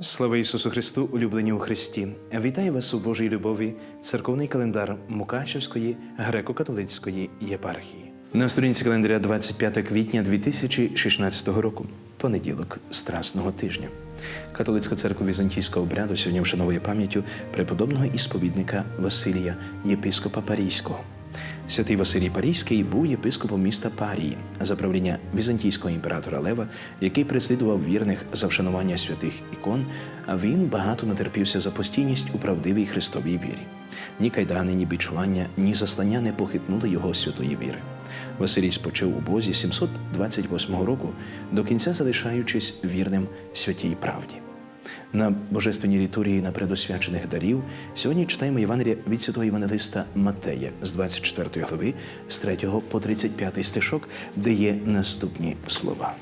Слава Ісусу Христу, улюблені у Христі! Вітаю вас у Божій любові, церковний календар Мукачевської греко-католицької єпархії. На сторінці календаря 25 квітня 2016 року, понеділок Страсного тижня. Католицька церква візантійського обряду сьогодні вшановує пам'яттю преподобного ісповідника Василія, єпископа Парійського. Святий Василій Парійський був єпископом міста Парії за правління візантійського імператора Лева, який переслідував вірних за вшанування святих ікон, а він багато натерпівся за постійність у правдивій Христовій вірі. Ні кайдани, ні бичування, ні заслання не похитнули його святої віри. Василій спочив у Бозі 728 року, до кінця залишаючись вірним святій правді. На божественній літурії на предосвячених дарів сьогодні читаємо Євангелія від святого Євангелиста Матея з 24 глави, з 3 по 35 стишок, де є наступні слова.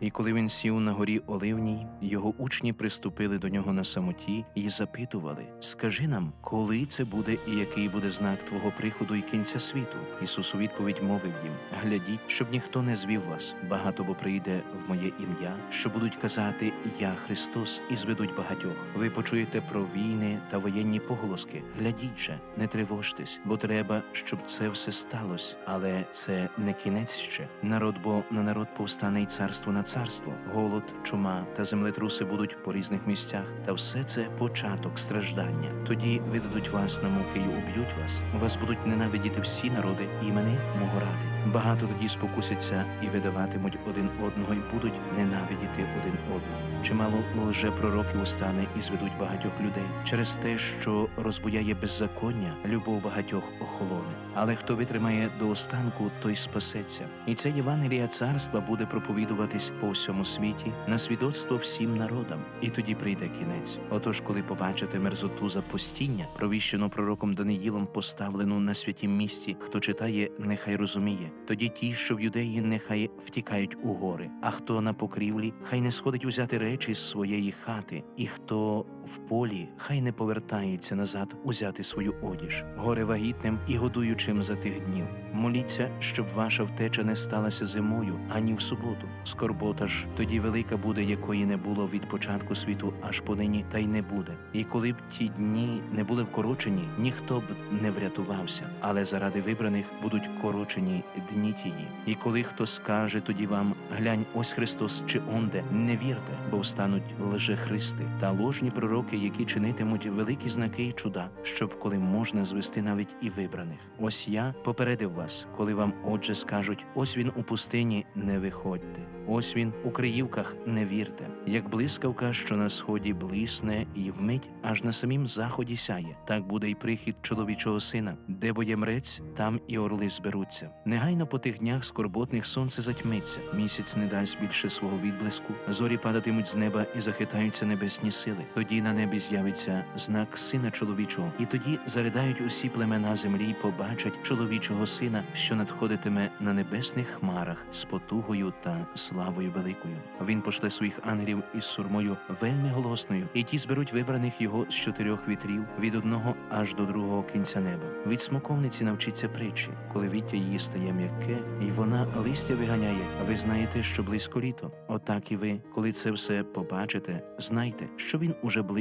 І коли він сів на горі Оливній, його учні приступили до нього на самоті і запитували: Скажи нам, коли це буде і який буде знак твого приходу і кінця світу? Ісус у відповідь мовив їм: Глядіть, щоб ніхто не звів вас. Багато бо прийде в моє ім'я, що будуть казати Я Христос, і зведуть багатьох. Ви почуєте про війни та воєнні поголоски. Глядіть же, не тривожтесь, бо треба, щоб це все сталося. Але це не кінець ще. Народ бо на народ повстане і царство на царство. Голод, чума та землетруси будуть по різних місцях, та все це початок страждання. Тоді видадуть вас на муки і уб'ють вас. Вас будуть ненавидіти всі народи імени мого ради. Багато тоді спокусяться і видаватимуть один одного, і будуть ненавидіти один одного. Чимало лжепророків устане і зведуть багатьох людей через те, що розбуяє беззаконня, любов багатьох охолоне. Але хто витримає до останку, той спасеться. І це Євангелія царства буде проповідуватись по всьому світі на свідоцтво всім народам. І тоді прийде кінець. Отож, коли побачите мерзоту запустіння, провіщену пророком Даниїлом, поставлену на святім місці, хто читає, нехай розуміє. Тоді ті, що в юдеї, нехай втікають у гори, а хто на покрівлі, хай не сходить узяти речі з своєї хати, і хто в полі, хай не повертається назад узяти свою одіж, горе вагітним і годуючим за тих днів. Моліться, щоб ваша втеча не сталася зимою ані в суботу. Скорбота ж тоді велика буде, якої не було від початку світу аж понині, та й не буде. І коли б ті дні не були вкорочені, ніхто б не врятувався, але заради вибраних будуть корочені дні тії. І коли хто скаже тоді вам глянь, ось Христос чи онде, не вірте, бо встануть лжехристи та ложні пророки, які чинитимуть великі знаки і чуда, щоб коли можна звести навіть і вибраних. Ось я попередив вас, коли вам отже скажуть: ось він у пустині, не виходьте. Ось він у Криївках не вірте, як блискавка, що на сході блисне, і вмить аж на самім заході сяє. Так буде й прихід чоловічого сина, де боє мрець, там і орли зберуться. Негайно по тих днях скорботних сонце затьмиться, місяць не дасть більше свого відблиску, зорі падатимуть з неба і захитаються небесні сили. Тоді на небі з'явиться знак сина чоловічого, і тоді заридають усі племена землі й побачать чоловічого сина, що надходитиме на небесних хмарах з потугою та славою великою. Він пошле своїх ангелів із сурмою вельми голосною, і ті зберуть вибраних його з чотирьох вітрів від одного аж до другого кінця неба. Від смоковниці навчиться притчі, коли віття її стає м'яке, і вона листя виганяє. Ви знаєте, що близько літо. Отак і ви, коли це все побачите, знайте, що він уже близько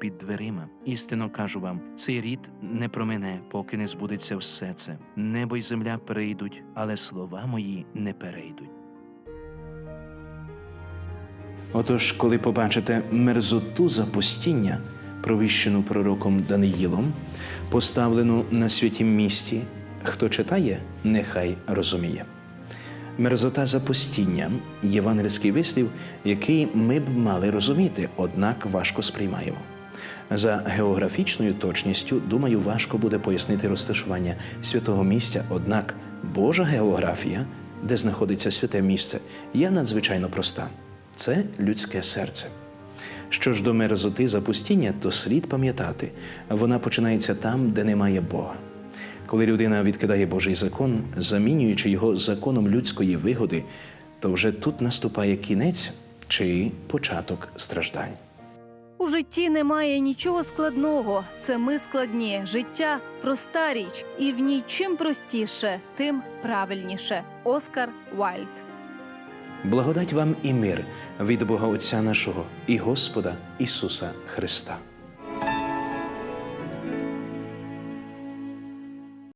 під дверима. Істинно кажу вам, цей рід не промине, поки не збудеться все це. Небо й земля перейдуть, але слова мої не перейдуть. Отож, коли побачите мерзоту запустіння, провіщену пророком Даниїлом, поставлену на святім місті, хто читає, нехай розуміє. Мерзота запустіння євангельський вислів, який ми б мали розуміти, однак важко сприймаємо. За географічною точністю, думаю, важко буде пояснити розташування святого місця, однак Божа географія, де знаходиться святе місце, є надзвичайно проста це людське серце. Що ж до мерзоти запустіння, то слід пам'ятати, вона починається там, де немає Бога. Коли людина відкидає Божий закон, замінюючи його законом людської вигоди, то вже тут наступає кінець чи початок страждань. У житті немає нічого складного. Це ми складні. Життя проста річ, і в ній чим простіше, тим правильніше. Оскар Вальд. Благодать вам і мир від Бога Отця нашого і Господа Ісуса Христа.